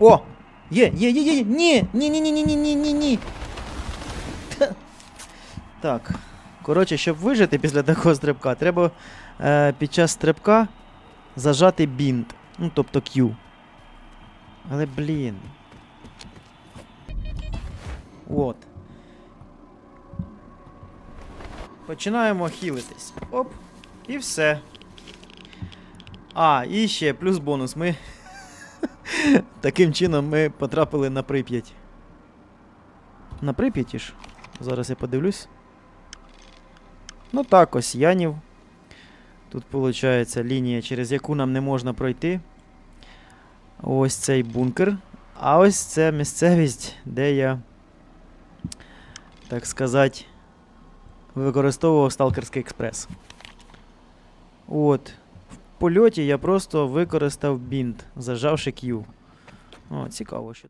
О! Є, є, є, є, є! Ні! Ні, ні, ні, ні, ні, ні, ні, ні. Так. Коротше, щоб вижити після такого стрибка, треба е, під час стрибка зажати бінт. Ну, тобто Q. Але блін. От. Починаємо хілитись. Оп. І все. А, і ще плюс бонус. Ми. Таким чином ми потрапили на Прип'ять. На Прип'яті ж. Зараз я подивлюсь. Ну так, ось Янів. Тут виходить лінія, через яку нам не можна пройти. Ось цей бункер. А ось це місцевість, де я, так сказати, використовував Сталкерський експрес. От. Польоті я просто використав бінт, зажавши Q. О, цікаво, що.